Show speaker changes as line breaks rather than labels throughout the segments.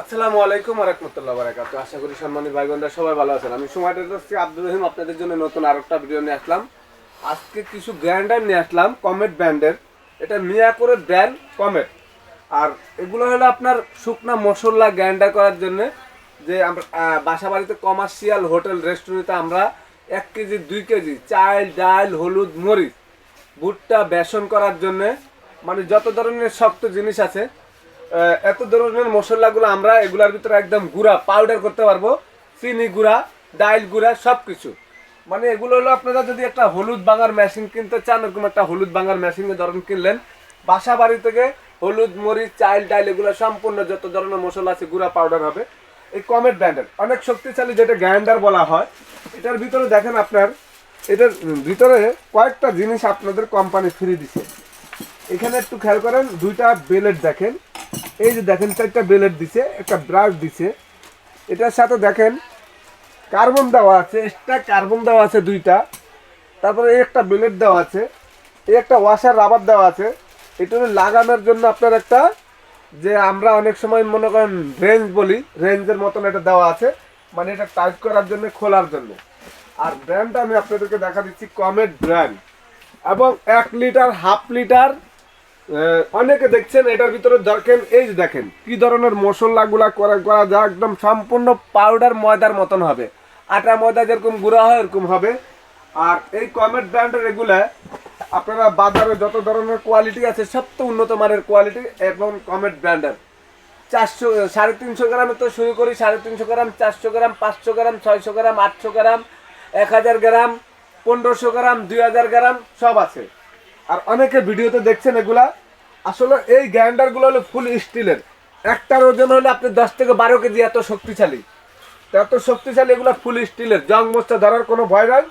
আসসালামু আলাইকুম রহমতুল্লাহ বারাকাত আশা করি সম্মানিত ভাই বোনরা সবাই ভালো আছেন। আমি সময়টা যাচ্ছি আব্দুর রহিম আপনাদের জন্য নতুন আর একটা ভিডিও নিয়ে আসলাম। আজকে কিছু গ্র্যান্ডার নিয়ে আসলাম কমেট ব্র্যান্ডের এটা মিয়া করে ব্র্যান্ড কমেট আর এগুলো হলো আপনার শুকনা মশলা গ্র্যান্ডার করার জন্য যে আমরা বাসা বাড়িতে কমার্শিয়াল হোটেল রেস্টুরেন্টে আমরা এক কেজি, দুই কেজি, চাল, ডাল, হলুদ, মরিচ, ভুট্টা, বেসন করার জন্য। মানে যত ধরনের শক্ত জিনিস আছে এত ধরনের মশলাগুলো আমরা এগুলার ভিতরে একদম গুঁড়া পাউডার করতে পারব। চিনি গুঁড়া, ডাইল গুঁড়া সব কিছু মানে এগুলো হলো আপনারা যদি একটা হলুদ বাঙার মেশিন কিনতে চান এরকম একটা হলুদ বাঙার মেশিনে ধরেন কিনলেন, বাসা বাড়ি থেকে হলুদ, মরিচ, চাইল, ডাইল এগুলো সম্পূর্ণ যত ধরনের মশলা আছে, গুঁড়া পাউডার হবে। এই কমেট ব্র্যান্ডের অনেক শক্তিশালী যেটা গ্রাইন্ডার বলা হয়। এটার ভিতরে দেখেন আপনার, এটার ভিতরে কয়েকটা জিনিস আপনাদের কোম্পানি ফ্রি দিছে। এখানে একটু খেয়াল করেন, দুইটা বেলেট দেখেন। এই যে দেখেন, চারটা বেলেট দিছে, একটা ব্রাশ দিছে। এটার সাথে দেখেন, কার্বন দেওয়া আছে এক্সট্রা কার্বন দেওয়া আছে দুইটা। তারপরে এই একটা বেলেট দেওয়া আছে, এই একটা ওয়াশার রাবার দেওয়া আছে। এটা লাগানোর জন্য আপনার একটা, যে আমরা অনেক সময় মনে করেন রেঞ্জ বলি রেঞ্জের মতন এটা দেওয়া আছে। মানে এটা টাইট করার জন্য, খোলার জন্য। আর ব্র্যান্ডটা আমি আপনাদেরকে দেখা দিচ্ছি কমেট ব্র্যান্ড এবং এক লিটার হাফ লিটার অনেকে দেখছেন এটার ভিতরে দেখেন, এই যে দেখেন, কি ধরনের মশলাগুলা করা করা যা একদম সম্পূর্ণ পাউডার ময়দার মতন হবে। আটা ময়দা যেরকম গুঁড়া হয়, এরকম হবে। আর এই কমেট ব্র্যান্ডের এগুলা আপনারা বাজারে যত ধরনের কোয়ালিটি আছে, সবচেয়ে উন্নত মানের কোয়ালিটি এবং কমেট ব্র্যান্ডের। চারশো, সাড়ে তিনশো গ্রামে তো শুরু করি, সাড়ে তিনশো গ্রাম, চারশো গ্রাম, পাঁচশো গ্রাম, ছয়শো গ্রাম, আটশো গ্রাম, এক হাজার গ্রাম, পনেরোশো গ্রাম, দুই হাজার গ্রাম, সব আছে। অনেকে ভিডিওতে দেখছেন এগুলা। আসলে এই গ্রাইন্ডারগুলো হলো ফুল স্টিলের একটার ওজন হলে আপনি দশ থেকে বারো কেজি এত শক্তিশালী। এত শক্তিশালী এগুলো ফুল স্টিলের জং মোচটা ধরার কোনো ভয় নাই।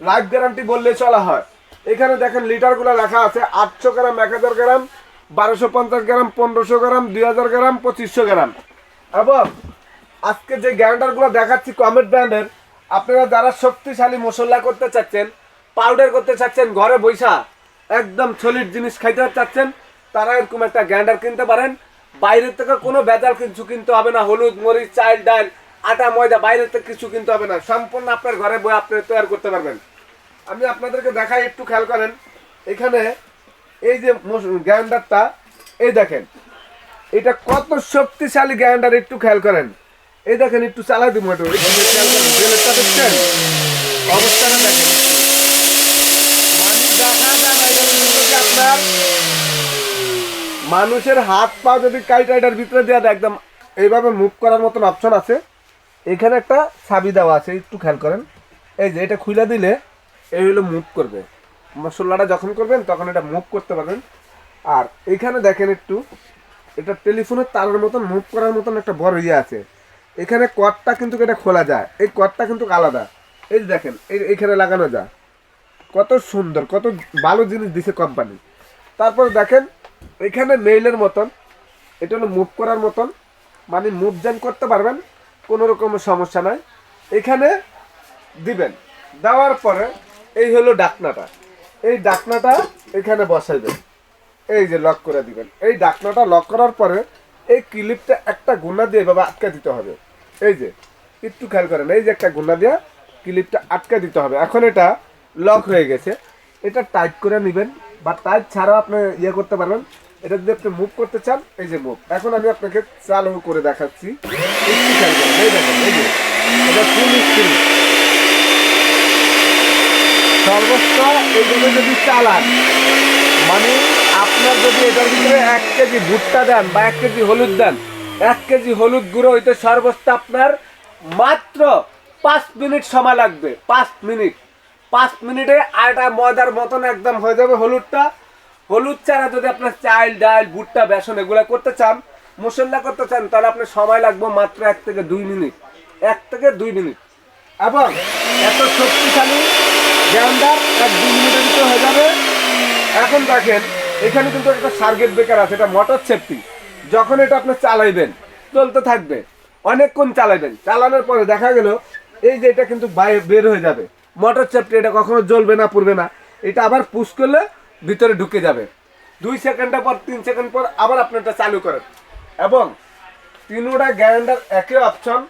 লাইফ গ্যারান্টি বললে চলা হয়। এখানে দেখেন লিটারগুলো লেখা আছে। আটশো গ্রাম, এক হাজার গ্রাম, বারোশো পঞ্চাশ গ্রাম, পনেরোশো গ্রাম, দুই হাজার গ্রাম, পঁচিশশো গ্রাম। এবং আজকে যে গ্রাইন্ডারগুলো দেখাচ্ছি কমেট ব্র্যান্ডের আপনারা যারা শক্তিশালী মশলা করতে চাচ্ছেন পাউডার করতে চাচ্ছেন, ঘরে বৈশা একদম সলিড জিনিস খাইতে চাচ্ছেন, তারা এরকম একটা গ্রাইন্ডার কিনতে পারেন। বাইরের থেকে কোনো ভেজাল কিছু কিনতে হবে না, হলুদ, মরিচ, চাল, ডাল, আটা, ময়দা, বাইরের থেকে কিছু কিনতে হবে না। সম্পূর্ণ আপনার ঘরে বই আপনি তৈরি করতে পারবেন। আমি আপনাদেরকে দেখাই, একটু খেয়াল করেন। এখানে এই যে গ্রাইন্ডারটা এই দেখেন। এটা কত শক্তিশালী গ্রাইন্ডার একটু খেয়াল করেন। এই দেখেন, একটু চালাই দিব অবস্থাটা দেখেন একটু। মানে দেখা যায় না, এটা কিন্তু যে আপনার মানুষের হাত পা যদি কাইটা এটার ভিতরে দেওয়া যায় একদম এইভাবে মুভ করার মতন অপশন আছে। এখানে একটা চাবি দেওয়া আছে, একটু খেয়াল করেন। এই যে এটা খুলে দিলে এই হলো মুভ করবে। মশলাটা যখন করবেন, তখন এটা মুভ করতে পারবেন। আর এখানে দেখেন একটু, এটা টেলিফোনের তারের মতন মুভ করার মতন একটা বড় ইয়ে আছে। এখানে কটটা কিন্তু এটা খোলা যায়। এই কটটা কিন্তু আলাদা। এই যে দেখেন, এই- এইখানে লাগানো যায়। কত সুন্দর, কত ভালো জিনিস দিছে কোম্পানি তারপর দেখেন, এখানে মেইলের মতন, এটা হলো মুভ করার মতন মানে মুভ যেন করতে পারবেন, কোনো রকম সমস্যা নাই। এখানে দিবেন, দেওয়ার পরে এই হলো ডাকনাটা। এই ডাকনাটা এখানে বসাইবেন। এই যে লক করে দিবেন। এই ডাকনাটা লক করার পরে এই ক্লিপটা একটা গুণা দিয়ে বাবা আটকে দিতে হবে। এই যে, একটু খেয়াল করেন, এই যে একটা গুণা দিয়ে ক্লিপটা আটকে দিতে হবে। এখন এটা লক হয়ে গেছে। এটা টাইট করে নেবেন। বা টাইট ছাড়াও আপনি ইয়ে করতে পারবেন। এটা যদি আপনি মুভ করতে চান, এই যে মুভ এখন আমি আপনাকে চালু করে দেখাচ্ছি। সর্বোচ্চ এইভাবে যদি চালান মানে আপনার যদি এটার ভিতরে এক কেজি ভুট্টা দেন বা এক কেজি হলুদ দেন, এক কেজি হলুদ গুঁড়ো হইতে সর্বোচ্চ আপনার মাত্র পাঁচ মিনিট সময় লাগবে। পাঁচ মিনিট। পাঁচ মিনিটে আটা ময়দার মতন একদম হয়ে যাবে হলুদটা। হলুদ ছাড়া যদি আপনার চাল ডাল ভুট্টা, বেসন এগুলো করতে চান, মশলা করতে চান, তাহলে আপনার সময় লাগবে মাত্র এক থেকে দুই মিনিট। এক থেকে দুই মিনিট। এবং এত শক্তিশালী গ্রাইন্ডার এক দুই মিনিটের ভিতরে হয়ে যাবে। এখন দেখেন, এখানে কিন্তু একটা সার্কিট ব্রেকার আছে, এটা মোটর সেফটি। যখন এটা আপনি চালাইবেন, চলতে থাকবে, অনেকক্ষণ চালাইবেন। চালানোর পরে দেখা গেল, এই যে এটা কিন্তু বাইরে বের হয়ে যাবে। মোটর সেফটি এটা কখনো জ্বলবে না, পুড়বে না। এটা আবার পুশ করলে ভিতরে ঢুকে যাবে। দুই সেকেন্ডের পর, তিন সেকেন্ড পর আবার আপনি এটা চালু করেন। এবং তিনোটা গ্যারান্ডার একই অপশন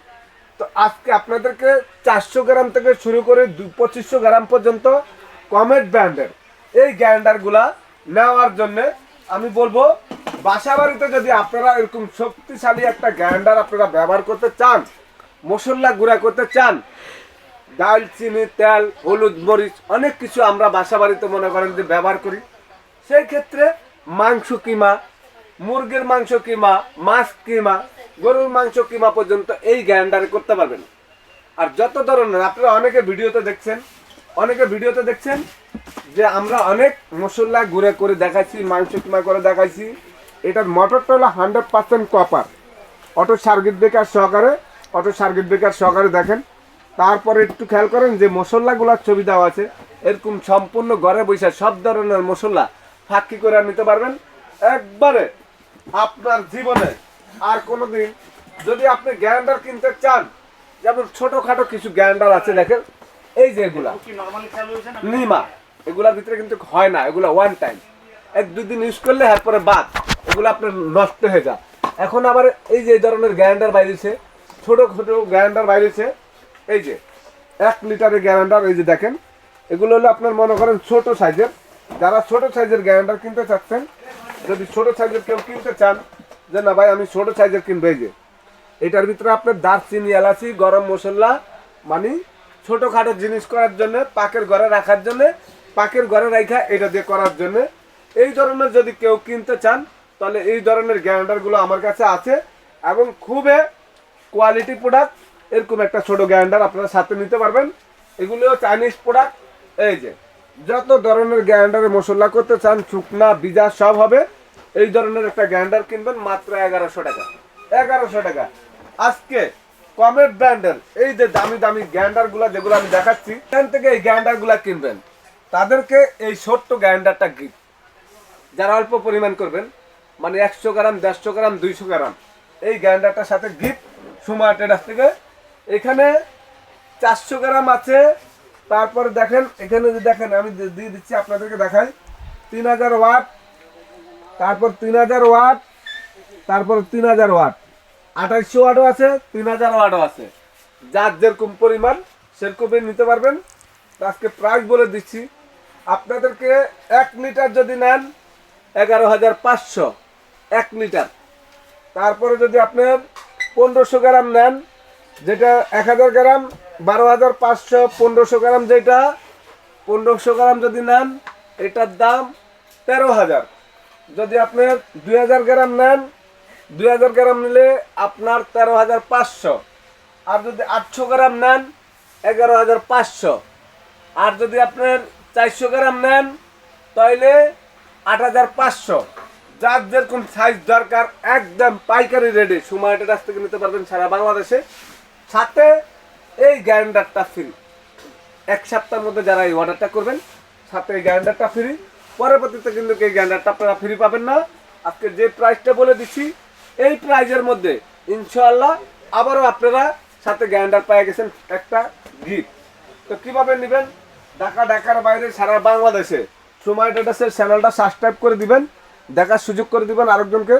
তো আজকে আপনাদেরকে চারশো গ্রাম থেকে শুরু করে দু, পঁচিশশো গ্রাম পর্যন্ত কমেট ব্র্যান্ডের এই গ্যারান্ডারগুলা নেওয়ার জন্য আমি বলব বাসা বাড়িতে যদি আপনারা এরকম শক্তিশালী একটা গ্যারান্ডার আপনারা ব্যবহার করতে চান, মশলা গুঁড়া করতে চান ডাল, চিনি, তেল, হলুদ, মরিচ, অনেক কিছু আমরা বাসা বাড়িতে মনে করেন যে ব্যবহার করি। সেই ক্ষেত্রে মাংস কিমা, মুরগির মাংস কিমা, মাছ কিমা, গরুর মাংস কিমা পর্যন্ত এই গ্যারান্ডারে করতে পারবেন। আর যত ধরনের, আপনারা অনেকে ভিডিওতে দেখছেন, অনেকে ভিডিওতে দেখছেন যে আমরা অনেক মশলা গুঁড়ে করে দেখাচ্ছি মাংস কিমা করে দেখাইছি। এটার মোটরটা হলো hundred percent copper auto circuit breaker সহকারে, অটো সার্কিট ব্রেকার সহকারে দেখেন। তারপরে একটু খেয়াল করেন যে মশলাগুলোর ছবি দেওয়া আছে। এরকম সম্পূর্ণ ঘরে বসে সব ধরনের মশলা ফাঁকি করে নিতে পারবেন। একবারে আপনার জীবনে আর কোনোদিন যদি আপনি গ্যারান্ডার কিনতে চান যেমন ছোটখাটো কিছু গ্যারান্ডার আছে দেখেন এই যে এগুলা। নিমা এগুলার ভিতরে কিন্তু হয় না এগুলো ওয়ান টাইম এক দুই দিন ইউজ করলে তারপরে বাদ এগুলো আপনার নষ্ট হয়ে যায়। এখন আবার এই যে ধরনের গ্যারান্ডার বাইরেছে ছোট ছোট গ্যারান্ডার বাইরেছে এই যে, এক লিটারের গ্যারান্ডার, এই যে দেখেন, এগুলো হলো আপনার মনে করেন ছোট সাইজের। যারা ছোট সাইজের গ্যারান্ডার কিনতে চাচ্ছেন, যদি ছোট সাইজের কেউ কিনতে চান, যে না ভাই, আমি ছোট সাইজের কিনবো, এই যে। এটার ভিতরে আপনার দারচিনি, এলাচি, গরম মশলা মানে ছোটোখাটো জিনিস করার জন্য, পাকের ঘরে রাখার জন্য, পাকের ঘরে রাখা এটা দিয়ে করার জন্য। এই ধরনের যদি কেউ কিনতে চান, তাহলে এই ধরনের গ্যারান্ডারগুলো আমার কাছে আছে এবং খুবই কোয়ালিটি প্রোডাক্ট এরকম একটা ছোট গ্যারান্ডার আপনারা সাথে নিতে পারবেন। এগুলিও চাইনিজ প্রোডাক্ট এই যে, যত ধরনের গ্যারান্ডারে মশলা করতে চান, শুকনা বিজা সব হবে। এই ধরনের একটা গ্যারান্ডার কিনবেন মাত্র এগারোশো টাকা। এগারোশো টাকা। আজকে কমেট ব্র্যান্ডের এই যে দামি দামি গ্যান্ডারগুলা যেগুলো আমি দেখাচ্ছি, এখান থেকে এই গ্যান্ডারগুলা কিনবেন। তাদেরকে এই ছোট্ট গ্যান্ডারটা গিফট যারা অল্প পরিমাণ করবেন মানে একশো গ্রাম, দেড়শো গ্রাম, দুইশো গ্রাম, এই গ্যান্ডারটার সাথে গিফট সুমা ট্রেডার্স থেকে এখানে চারশো গ্রাম আছে। তারপরে দেখেন, এখানে যে দেখেন, আমি দিয়ে দিচ্ছি আপনাদেরকে দেখাই। তিন হাজার ওয়াট, তারপর তিন হাজার ওয়াট, তারপর তিন হাজার ওয়াট। আঠাইশশো ওয়াটও আছে, তিন হাজার ওয়াটও আছে। যার যেরকম পরিমাণ, সেরকমই নিতে পারবেন। আজকে প্রাইস বলে দিচ্ছি, আপনাদেরকে এক লিটার যদি নেন, এগারো হাজার পাঁচশো, এক লিটার। তারপরে যদি আপনার পনেরোশো গ্রাম নেন যেটা এক হাজার গ্রাম, বারো হাজার পাঁচশো, পনেরোশো গ্রাম যেটা, পনেরোশো গ্রাম যদি নেন, এটার দাম তেরো হাজার। যদি আপনার দুই হাজার গ্রাম নেন, দুই হাজার গ্রাম নিলে আপনার তেরো হাজার পাঁচশো। আর যদি আটশো গ্রাম নেন, এগারো হাজার পাঁচশো। আর যদি আপনার চারশো গ্রাম নেন তাহলে আট হাজার পাঁচশো। যার যেরকম সাইজ দরকার, একদম পাইকারি রেডি সুমাইটের রাস্তা থেকে নিতে পারবেন সারা বাংলাদেশে। সাথে এই গ্যারান্ডারটা ফ্রি এক সপ্তাহের মধ্যে যারা এই অর্ডারটা করবেন, সাথে এই গ্যারান্ডারটা ফ্রি পরবর্তীতে কিন্তু এই গ্যারান্ডারটা আপনারা ফ্রি পাবেন না। আজকে যে প্রাইসটা বলে দিচ্ছি, এই প্রাইজের মধ্যে ইনশাআল্লাহ আবারও আপনারা সাথে গ্যারান্ডার পেয়ে গেছেন একটা গিফট তো কীভাবে নেবেন? ঢাকা, ঢাকার বাইরে সারা বাংলাদেশে। সময় ডেটাসের চ্যানেলটা সাবস্ক্রাইব করে দিবেন, দেখার সুযোগ করে দিবেন আরেকজনকে।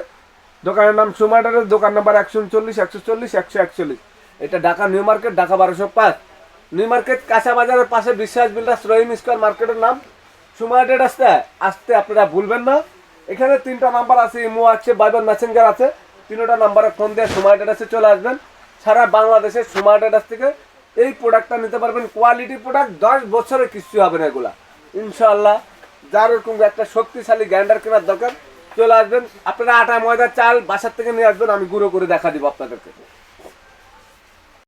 দোকানের নাম সময় ডেটাস দোকান নাম্বার একশো উনচল্লিশ, একশো চল্লিশ, একশো একচল্লিশ। এটা ঢাকা নিউ মার্কেট, ঢাকা বারোশো পাঁচ। নিউ মার্কেট কাঁচা বাজারের পাশে বিশ্বাস বিল্ডার্স রহিম স্কোয়ার মার্কেটের নাম। সময় ডেটাসটা আসতে আপনারা ভুলবেন না। এখানে তিনটা নাম্বার আছে, ইমো আছে বাইবার মেসেঞ্জার আছে। তিনটা নাম্বারে ফোন দিয়ে সময় ডেটাসে চলে আসবেন। সারা বাংলাদেশের সময় ডেটাস থেকে এই প্রোডাক্টটা নিতে পারবেন। কোয়ালিটি প্রোডাক্ট দশ বছরে কিছু হবে না এগুলা। ইনশাল্লাহ যার এরকম একটা শক্তিশালী গ্যান্ডার কেনার দরকার, চলে আসবেন। আপনারা আটা, ময়দা, চাল বাসার থেকে নিয়ে আসবেন, আমি গুঁড়ো করে দেখা দিব আপনাদেরকে।